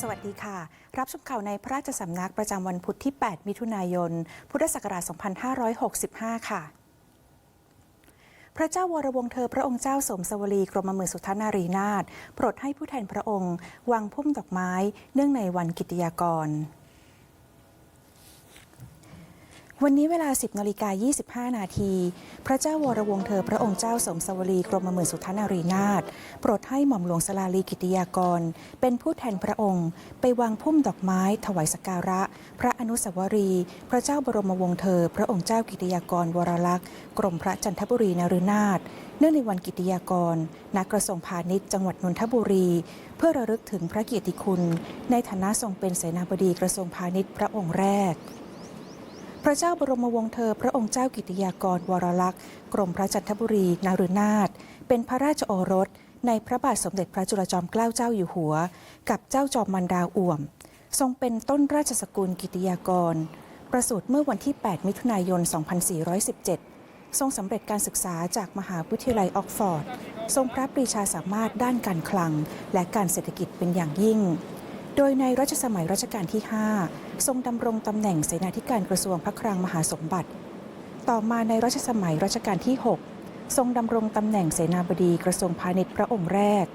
สวัสดีค่ะ รับชมข่าวในพระราชสำนักประจำวันพุธที่ 8 มิถุนายน พุทธศักราช 2565 ค่ะพระเจ้าวรวงศ์เธอพระองค์เจ้าสมสวรีกรมมือสุทนารีนาถโปรดให้ผู้แทนพระองค์วางพุ่มดอกไม้ เนื่องในวันกิตติยากร วันนี้เวลา 10นาฬิกา25 นาที พระเจ้าวรวงเธอพระองค์เจ้าสมสวรีกรมหมื่นสุทนารีนาถโปรดให้หม่อมหลวงสลาลีกิติยากร เป็นผู้แทนพระองค์ ไปวางพุ่มดอกไม้ ถวายสักการะ พระอนุสาวรีย์พระเจ้าบรมวงศ์เธอ พระองค์เจ้ากิติยากรวรลักษ์กรมพระจันทบุรีนฤนาถเนื่องในวันกิติยากรณกระทรวงพาณิชย์จังหวัดนนทบุรี เพื่อระลึกถึงพระเกียรติคุณ ในฐานะทรงเป็นเสนาบดีกระทรวงพาณิชย์พระองค์แรก พระเจ้าบรมวงศ์เธอ พระองค์เจ้ากิติยากรวรลักษณ์ กรมพระจันทบุรีนารุนาถเป็นพระราชโอรส ในพระบาทสมเด็จพระจุลจอมเกล้าเจ้าอยู่หัว กับเจ้าจอมมันดาอ่วม ทรงเป็นต้นราชสกุลกิติยากร ประสูติเมื่อวันที่ 8 มิถุนายน 2417 ทรงสำเร็จการศึกษาจากมหาวิทยาลัยออกฟอร์ด ทรงพระปรีชาสามารถด้านการคลัง และการเศรษฐกิจเป็นอย่างยิ่ง โดยในรัชสมัยรัชกาลที่ 5 ทรงดำรงตำแหน่งเสนาธิการกระทรวงพระคลังมหาสมบัติ ต่อมาในรัชสมัยรัชกาลที่ 6 ทรงดำรงตำแหน่งเสนาบดีกระทรวงพาณิชย์พระองค์แรก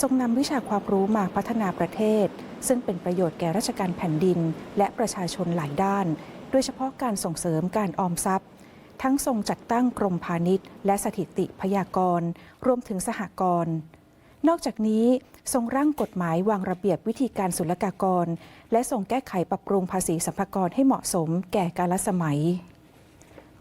ทรงนำวิชาความรู้มาพัฒนาประเทศ ซึ่งเป็นประโยชน์แก่ราชการแผ่นดิน และประชาชนหลายด้าน โดยเฉพาะการส่งเสริมการออมทรัพย์ ทั้งทรงจัดตั้งกรมพาณิชย์ และสถิติพยากรณ์ รวมถึงสหกรณ์ นอกจากนี้ทรงร่างกฎหมายวางระเบียบวิธีการศุลกากร และทรงแก้ไขปรับปรุงภาษีสรรพากรให้เหมาะสมแก่กาลสมัย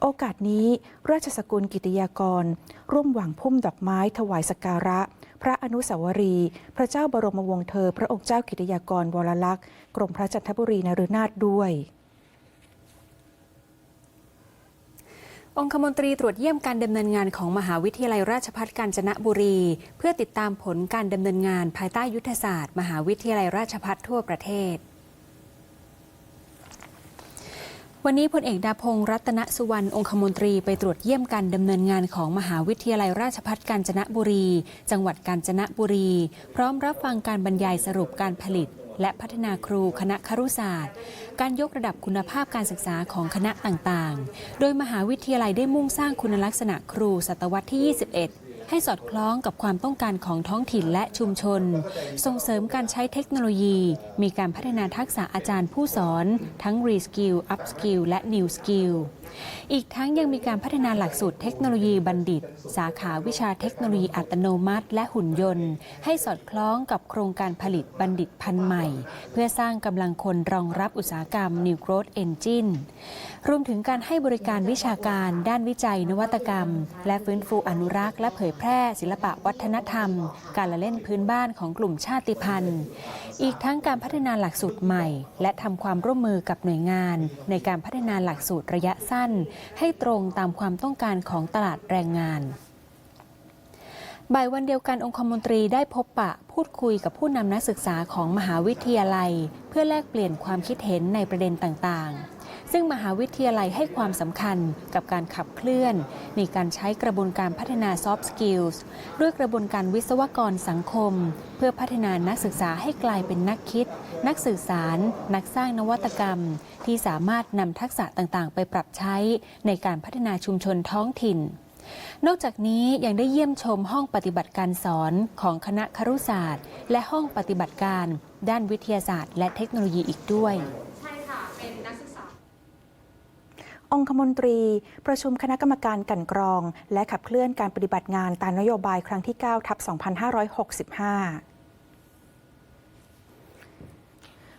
โอกาสนี้ ราชสกุลกิติยากร ร่วมวางพุ่มดอกไม้ถวายสักการะ พระอนุสาวรีย์พระเจ้าบรมวงศ์เธอ พระองค์เจ้ากิติยากรวรลักษณ์กรมพระจันทบุรีนฤนาถด้วย องคมนตรีตรวจเยี่ยมการดำเนินงานของมหาวิทยาลัยราชภัฏกาญจนบุรี เพื่อติดตามผลการดำเนินงานภายใต้ยุทธศาสตร์ มหาวิทยาลัยราชภัฏทั่วประเทศ วันนี้พลเอกดาพงศ์รัตนสุวรรณองคมนตรีไปตรวจเยี่ยมการดำเนินงานของมหาวิทยาลัยราชภัฏกาญจนบุรี จังหวัดกาญจนบุรี พร้อมรับฟังการบรรยายสรุปการผลิต และพัฒนาครูคณะครุศาสตร์ การยกระดับคุณภาพการศึกษาของคณะต่างๆ โดยมหาวิทยาลัยได้มุ่งสร้างคุณลักษณะครูศตวรรษที่ 21 ให้สอดคล้องกับความต้องการของท้องถิ่นและชุมชน ส่งเสริมการใช้เทคโนโลยี มีการพัฒนาทักษะอาจารย์ผู้สอน ทั้ง Reskill Upskill และ New Skill อีกทั้งยังมีการพัฒนาหลักสูตรเทคโนโลยีบัณฑิต สาขาวิชาเทคโนโลยีอัตโนมัติ และหุ่นยนต์ ให้สอดคล้องกับโครงการผลิตบัณฑิตพันธุ์ใหม่ เพื่อสร้างกำลังคนรองรับอุตสาหกรรม New Growth Engine รวมถึงการให้บริการวิชาการ ด้านวิจัยนวัตกรรม และฟื้นฟูอนุรักษ์ และเผยแพร่ ศิลปะวัฒนธรรม การละเล่นพื้นบ้านของกลุ่มชาติพันธุ์ อีกทั้งการพัฒนาหลักสูตรใหม่ และทำความร่วมมือกับหน่วยงาน ในการพัฒนาหลักสูตรระยะสั้นให้ตรงตามความต้องการของตลาดแรงงานบ่ายวันเดียวกันองคมนตรีได้พบปะพูดคุยกับผู้นำนักศึกษาของมหาวิทยาลัย เพื่อแลกเปลี่ยนความคิดเห็นในประเด็นต่างๆ ซึ่งมหาวิทยาลัยให้ความสำคัญกับการขับเคลื่อน ในการใช้กระบวนการพัฒนา soft skills ด้วยกระบวนการวิศวกรสังคม เพื่อพัฒนานักศึกษาให้กลายเป็นนักคิด นักสื่อสาร นักสร้างนวัตกรรม ที่สามารถนำทักษะต่างๆ ไปปรับใช้ในการพัฒนาชุมชนท้องถิ่นนอกจากนี้ยังได้เยี่ยมชมห้องปฏิบัติการสอนของคณะครุศาสตร์ และห้องปฏิบัติการ ด้านวิทยาศาสตร์ และเทคโนโลยีอีกด้วย ใช่ค่ะ เป็นนักศึกษา องคมนตรี ประชุมคณะกรรมการกันกรอง และขับเคลื่อนการปฏิบัติงานตามนโยบายครั้งที่ 9 ทับ 2565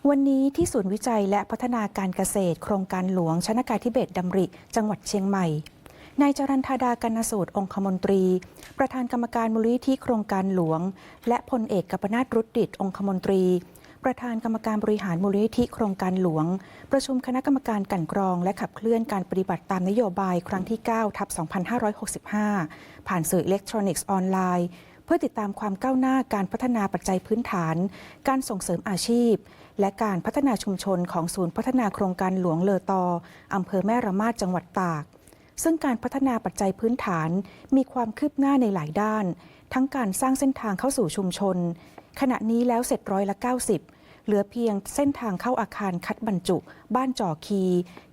วันนี้ที่ศูนย์วิจัยและพัฒนาการเกษตร โครงการหลวงชนากาธิเบศดำริ จังหวัดเชียงใหม่ นายจรันธาดากันสูตรองคมนตรี ประธานกรรมการมูลนิธิโครงการหลวง และพลเอกกัปนาตรุดดิตองคมนตรี ประธานกรรมการบริหารมูลนิธิโครงการหลวง ประชุมคณะกรรมการกันกรอง และขับเคลื่อนการปฏิบัติตามนโยบายครั้งที่ 9 ทับ 2565 ผ่านสื่ออิเล็กทรอนิกส์ออนไลน์ เพื่อติดตามความก้าวหน้าการพัฒนาปัจจัยพื้นฐาน การส่งเสริมอาชีพ และการพัฒนาชุมชนของศูนย์พัฒนาโครงการหลวงเลอตออำเภอแม่ระมาดจังหวัดตาก ซึ่งการพัฒนาปัจจัยพื้นฐานมีความคืบหน้าในหลายด้าน ทั้งการสร้างเส้นทางเข้าสู่ชุมชน ขณะนี้แล้วเสร็จร้อยละ 90 เหลือเพียงเส้นทางเข้าอาคารคัดบรรจุ บ้านจ่อคี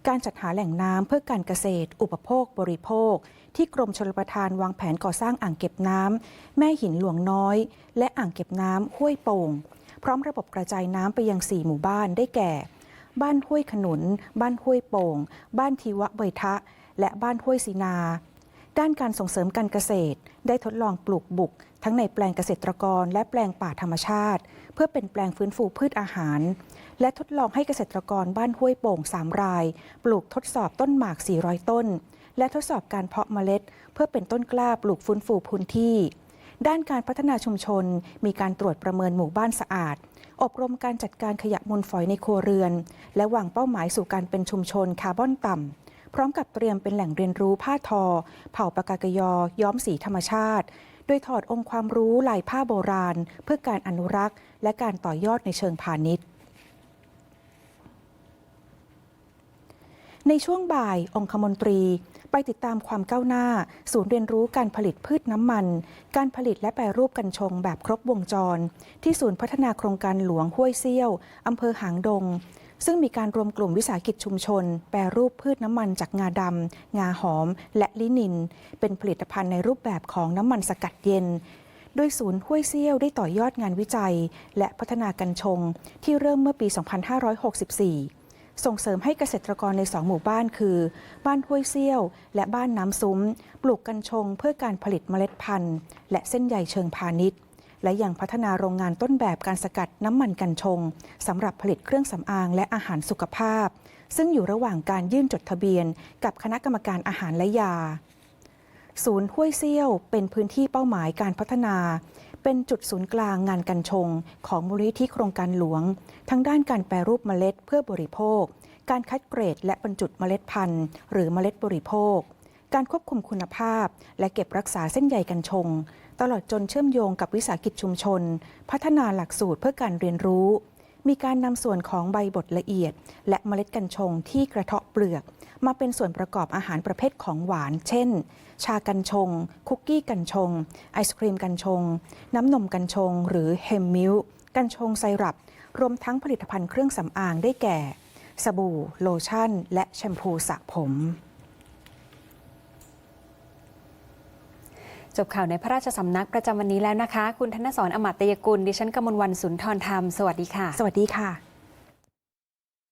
การจัดหาแหล่งน้ำเพื่อการเกษตร อุปโภค บริโภค ที่กรมชลประทานวางแผนก่อสร้างอ่างเก็บน้ำแม่หินหลวงน้อย และอ่างเก็บน้ำห้วยโป่ง พร้อมระบบกระจายน้ำไปยัง 4 หมู่บ้านได้แก่ บ้านห้วยขนุน บ้านห้วยโป่ง บ้านทีวะเบยทะ และบ้านห้วยสีนา ด้านการส่งเสริมการเกษตร ได้ทดลองปลูกบุก ทั้งในแปลงเกษตรกร และแปลงป่าธรรมชาติ เพื่อเป็นแปลงฟื้นฟูพืชอาหาร และทดลองให้เกษตรกรบ้านห้วยโป่ง 3 ราย ปลูกทดสอบต้นหมาก 400 ต้น และทดสอบการเพาะเมล็ด เพื่อเป็นต้นกล้าปลูกฟื้นฟูพื้นที่ ด้านการพัฒนาชุมชน มีการตรวจประเมินหมู่บ้านสะอาด อบรมการจัดการขยะมูลฝอยในครัวเรือน และวางเป้าหมายสู่การเป็นชุมชนคาร์บอนต่ำ พร้อมกับเตรียมเป็นแหล่งเรียนรู้ผ้าทอ เผ่าปากากยอ ย้อมสีธรรมชาติ โดยถอดองค์ความรู้ลายผ้าโบราณ เพื่อการอนุรักษ์ และการต่อยอดในเชิงพาณิชย์ในช่วงบ่ายองคมนตรี ไปติดตามความก้าวหน้า ศูนย์เรียนรู้การผลิตพืชน้ำมัน การผลิตและแปรรูปกัญชงแบบครบวงจร ที่ศูนย์พัฒนาโครงการหลวงห้วยเซี่ยวอำเภอหางดง ซึ่งมีการรวมกลุ่มวิสาหกิจชุมชน แปรรูปพืชน้ำมันจากงาดำ งาหอม และลินิน เป็นผลิตภัณฑ์ในรูปแบบของน้ำมันสกัดเย็น โดยศูนย์ห้วยเซี่ยวได้ต่อยอดงานวิจัย และพัฒนากัญชง ที่เริ่มเมื่อปี 2564ส่งเสริมให้เกษตรกรในสองหมู่บ้านคือ บ้านห้วยเซี่ยว และบ้านน้ำซุ้ม ปลูกกัญชงเพื่อการผลิตเมล็ดพันธุ์ และเส้นใยเชิงพาณิชย์ และยังพัฒนาโรงงานต้นแบบการสกัดน้ำมันกัญชงสำหรับผลิตเครื่องสำอางและอาหารสุขภาพ ซึ่งอยู่ระหว่างการยื่นจดทะเบียน กับคณะกรรมการอาหารและยา ศูนย์ห้วยเซี่ยว เป็นพื้นที่เป้าหมายการพัฒนา เป็นจุดศูนย์กลางงานกัญชง ของมูลนิธิโครงการหลวง ทั้งด้านการแปรรูปเมล็ดเพื่อบริโภค การคัดเกรด และบรรจุเมล็ดพันธุ์ หรือเมล็ดบริโภคการควบคุมคุณภาพ และเก็บรักษาเส้นใยกัญชง ตลอดจนเชื่อมโยงกับวิสาหกิจชุมชน พัฒนาหลักสูตรเพื่อการเรียนรู้ มีการนำส่วนของใบบดละเอียด และเมล็ดกัญชงที่กระเทาะเปลือก มาเป็นส่วนประกอบอาหารประเภทของหวาน เช่น ชากัญชง คุกกี้กัญชง ไอศครีมกัญชง น้ำนมกัญชง หรือเฮมมิลค์กัญชงไซรัป รวมทั้งผลิตภัณฑ์เครื่องสำอางได้แก่ สบู่ โลชั่น และแชมพูสระผม จบข่าวในพระราชสำนักประจำวันนี้แล้วนะคะ คุณธนสรอมตยกุล ดิฉันกมลวันสุนทรธรรม สวัสดีค่ะ สวัสดีค่ะ